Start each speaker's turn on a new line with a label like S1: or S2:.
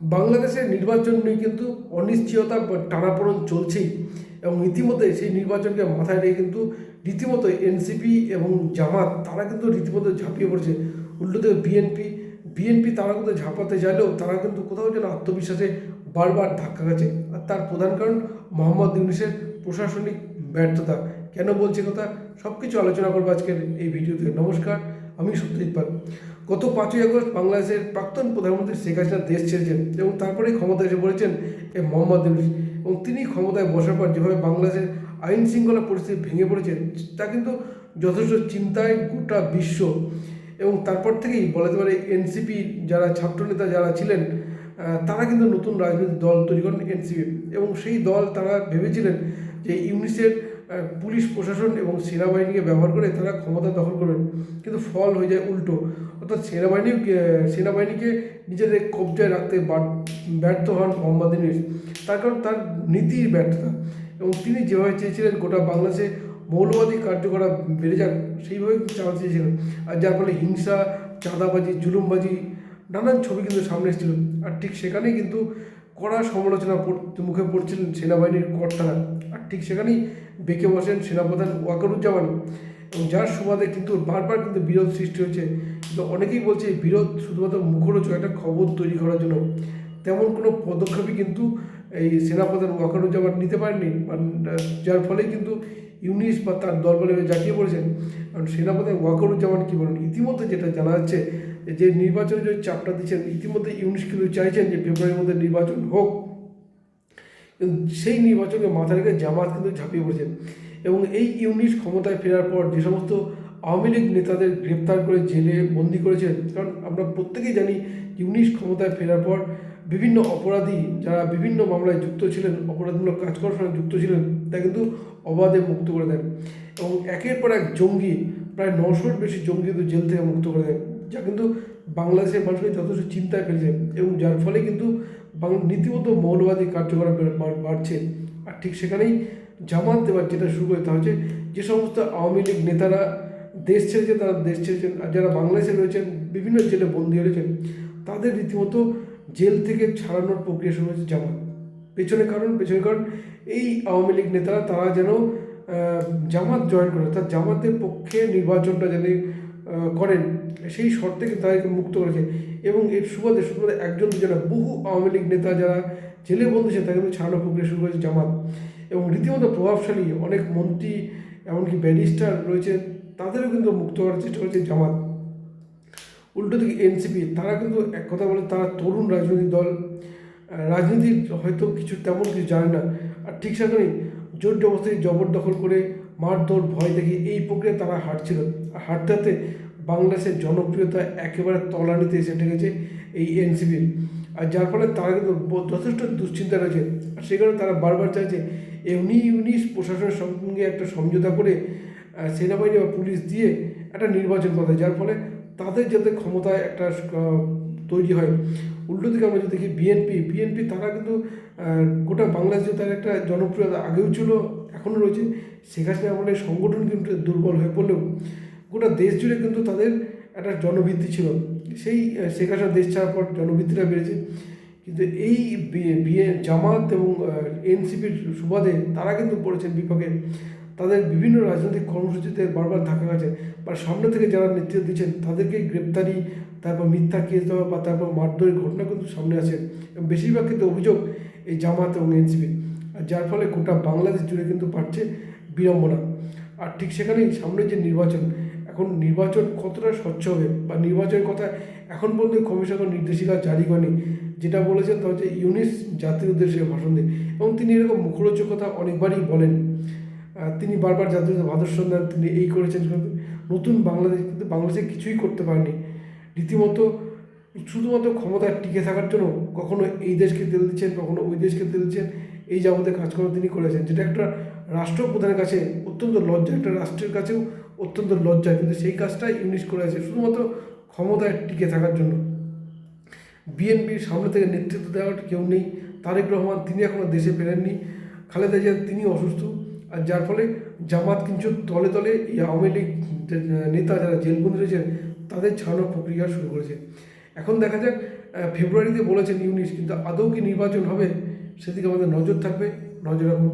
S1: বাংলাদেশের নির্বাচন নিয়ে কিন্তু অনিশ্চয়তা টানাপোড়ন চলছেই এবং ইতিমধ্যে সেই নির্বাচনকে মাথায় রেখে কিন্তু রীতিমতো এনসিপি এবং জামাত, তারা কিন্তু রীতিমতো ঝাঁপিয়ে পড়ছে। উল্টো থেকে বিএনপি বিএনপি তারা কিন্তু ঝাঁপাতে চাইলেও তারা কিন্তু কোথাও যেন আত্মবিশ্বাসে বারবার ধাক্কা খাচ্ছে। আর তার প্রধান কারণ মোহাম্মদ ইউনিসের প্রশাসনিক ব্যর্থতা। কেন বলছে কথা? সব কিছু আলোচনা করব আজকের এই ভিডিওতে। নমস্কার আমি সত্যজিৎ পাল গত পাঁচই আগস্ট বাংলাদেশের প্রাক্তন প্রধানমন্ত্রী শেখ হাসিনা দেশ ছেড়েছেন এবং তারপরেই ক্ষমতায় এসে পড়েছেন এ মোহাম্মদ ইউনুস এবং তিনি ক্ষমতায় বসার পর যেভাবে বাংলাদেশের আইন শৃঙ্খলা পরিস্থিতি ভেঙে পড়েছে, তা কিন্তু যথেষ্ট চিন্তায় গোটা বিশ্ব এবং তারপর থেকেই বলা যেতে পারে এনসিপি যারা ছাত্রনেতা যারা ছিলেন তারা কিন্তু নতুন রাজনৈতিক দল তৈরি করেন এনসিপি। এবং সেই দল তারা ভেবেছিলেন যে ইউনিসের পুলিশ প্রশাসন এবং সেনাবাহিনীকে ব্যবহার করে তারা ক্ষমতা দখল করবেন। কিন্তু ফল হয়ে যায় উল্টো। অর্থাৎ সেনাবাহিনী সেনাবাহিনীকে নিজেদের কবজায় রাখতে ব্যর্থ হন মোহাম্মদ ইউনিস। তার কারণ তার নীতির ব্যর্থতা। এবং তিনি যেভাবে চেয়েছিলেন গোটা বাংলাদেশে মৌলবাদী কার্যকলাপ বেড়ে যাক, সেইভাবে চালাতে চেয়েছিলেন। আর যার ফলে হিংসা, চাঁদাবাজি, জুলুমবাজি, নানান ছবি কিন্তু সামনে এসেছিল। আর ঠিক সেখানেই কিন্তু কড়া সমালোচনা মুখে পড়ছিলেন সেনাবাহিনীর কর্তারা। আর ঠিক সেখানেই বেঁকে বসেন সেনাপ্রধান ওয়াকারুজ্জামান। এবং যার সুবাদে কিন্তু বারবার কিন্তু বিরোধ সৃষ্টি হয়েছে। কিন্তু অনেকেই বলছে বিরোধ শুধুমাত্র মুখরোচক একটা খবর তৈরি করার জন্য। তেমন কোনো পদক্ষেপই কিন্তু এই সেনাপ্রধান ওয়াকারুজ্জামান নিতে পারেননি। যার ফলে কিন্তু ইউনিস বা তার দল বলে জাকিয়ে পড়েছেন। কারণ সেনাপ্রধান ওয়াকারুজ্জামান কী বলেন? ইতিমধ্যে যেটা জানা যাচ্ছে যে নির্বাচনে যে চাপটা দিচ্ছেন, ইতিমধ্যে ইউনিস কিন্তু চাইছেন যে ফেব্রুয়ারির মধ্যে নির্বাচন হোক। সেই নির্বাচনকে মাথায় রেখে জামাত কিন্তু ঝাঁপিয়ে পড়েছেন এবং এই ইউনিট ক্ষমতায় ফেরার পর যে সমস্ত আওয়ামী লীগ নেতাদের গ্রেপ্তার করে জেলে বন্দি করেছেন, কারণ আমরা প্রত্যেকেই জানি ইউনিট ক্ষমতায় ফেরার পর বিভিন্ন অপরাধী যারা বিভিন্ন মামলায় যুক্ত ছিলেন, অপরাধমূলক কাজ করার সঙ্গে যুক্ত ছিলেন, তা কিন্তু অবাধে মুক্ত করে দেন। এবং একের পর এক জঙ্গি, প্রায় নশোর বেশি জঙ্গি কিন্তু জেল থেকে মুক্ত করে দেন। যা কিন্তু বাংলাদেশের মানুষকে যথেষ্ট চিন্তায় ফেলছে এবং যার ফলে কিন্তু রীতিমতো মৌলবাদী কার্যকলাপ বাড়- বাড়ছে। আর ঠিক সেখানেই জামাত এবার যেটা শুরু করে তা হচ্ছে যে সমস্ত আওয়ামী লীগ নেতারা দেশ ছেড়েছে তারা দেশ ছেড়েছেন আর যারা বাংলাদেশে রয়েছেন, বিভিন্ন জেলে বন্দী হয়েছেন তাদের রীতিমতো জেল থেকে ছাড়ানোর প্রক্রিয়া শুরু হয়েছে জামাত। পেছনে কারণ পেছনে কারণ এই আওয়ামী লীগ নেতারা তারা যেন জামাত জয়েন করে, অর্থাৎ জামাতের পক্ষে নির্বাচনটা যেন করেন সেই শর্তে কিন্তু তাদেরকে মুক্ত করেছে। এবং এর সুবাদে সুবাদে একজন না, বহু আওয়ামী লীগ নেতা যারা জেলে বন্দী ছিলেন তাদের ছাড়ানোর প্রক্রিয়া শুরু করেছে জামাত। এবং রীতিমতো প্রভাবশালী অনেক মন্ত্রী এমনকি ব্যারিস্টার রয়েছে তাদেরও কিন্তু মুক্ত করার চেষ্টা করেছে জামাত। উল্টো দিকে এনসিপি তারা কিন্তু এক কথা বলে তারা তরুণ রাজনৈতিক দল। রাজনীতির হয়তো কিছু তেমন কিছু জানে না। আর ঠিক সেখানেই জোর জবরদস্তি জবরদখল করে মারধর, ভয় দেখে এই প্রক্রিয়া তারা হাঁটছিল। হাঁটতে হাঁটতে বাংলাদেশের জনপ্রিয়তা একেবারে তলানিতে এসে ঠেকেছে এই এনসিপির আর যার ফলে তারা কিন্তু যথেষ্ট দুশ্চিন্তা রয়েছে। আর সেই কারণে তারা বারবার চাইছে এমনি ইউনিস প্রশাসনের সঙ্গে একটা সমঝোতা করে সেনাবাহিনী বা পুলিশ দিয়ে একটা নির্বাচন করতে যার ফলে তাদের যাতে ক্ষমতায় একটা তৈরি হয়। উল্টো দিকে আমরা যদি দেখি বিএনপি বিএনপি তারা কিন্তু গোটা বাংলাদেশে তার একটা জনপ্রিয়তা আগেও ছিল, এখনও রয়েছে। হাসিনা আমলে সংগঠন কিন্তু দুর্বল হয়ে পড়লেও গোটা দেশ জুড়ে কিন্তু তাদের একটা জনবৃদ্ধি ছিল। সেই শেখ হাসিনা দেশ ছাড়ার পর জনভিত্তিটা বেড়েছে। কিন্তু এই বিয়ে জামাত এবং এনসিপির সুবাদে তারা কিন্তু পড়েছেন বিপক্ষে। তাদের বিভিন্ন রাজনৈতিক কর্মসূচিতে বারবার ধাক্কা গেছে বা সামনে থেকে যারা নেতৃত্ব দিচ্ছেন, তাদেরকে গ্রেপ্তারি, তারপর মিথ্যা কেস দেওয়া বা তারপর মারধরের ঘটনা কিন্তু সামনে আছে এবং বেশিরভাগ কিন্তু অভিযোগ এই জামাত এবং এনসিপি। যার ফলে গোটা বাংলাদেশ জুড়ে কিন্তু পাচ্ছে বিড়ম্বনা। আর ঠিক সেখানেই সামনে যে নির্বাচন, এখন নির্বাচন কতটা স্বচ্ছ হবে বা নির্বাচনের কথা এখন পর্যন্ত কমিশন নির্দেশিকা জারি করেনি, যেটা বলেছেন তা হচ্ছে ইউনিস জাতির উদ্দেশ্যে ভাষণ দেন এবং তিনি এরকম মুখরোচক কথা অনেকবারই বলেন। তিনি বারবার জাতির ভাদর্শন দেন, তিনি এই করেছেন করেছেন। নতুন বাংলাদেশ কিন্তু বাংলাদেশে কিছুই করতে পারেনি। রীতিমতো শুধুমাত্র ক্ষমতায় টিকে থাকার জন্য কখনো এই দেশকে তেল দিচ্ছেন, কখনো ওই দেশকে তেল দিচ্ছেন, এই যাবতীয় কাজকর্ম তিনি করেছেন, যেটা একটা রাষ্ট্রপ্রধানের কাছে অত্যন্ত লজ্জা একটা রাষ্ট্রের কাছেও অত্যন্ত লজ্জা কিন্তু সেই কাজটাই ইউনিশ করে আছে শুধুমাত্র ক্ষমতায় টিকে থাকার জন্য। বিএনপির সামনে থেকে নেতৃত্ব দেওয়ার কেউ নেই। তারেক রহমান, তিনি এখনও দেশে ফেরেননি। খালেদা জিয়া, তিনি অসুস্থ। আর যার ফলে জামাত কিন্তু তলে তলে এই আওয়ামী লীগ নেতা যারা জেলবন্দি রয়েছেন, তাদের ছাড়ানোর প্রক্রিয়া শুরু করেছে। এখন দেখা যাক ফেব্রুয়ারিতে বলেছেন ইউনিশ কিন্তু আদৌ কি নির্বাচন হবে, সেদিকে আমাদের নজর থাকবে। নজর রাখুন।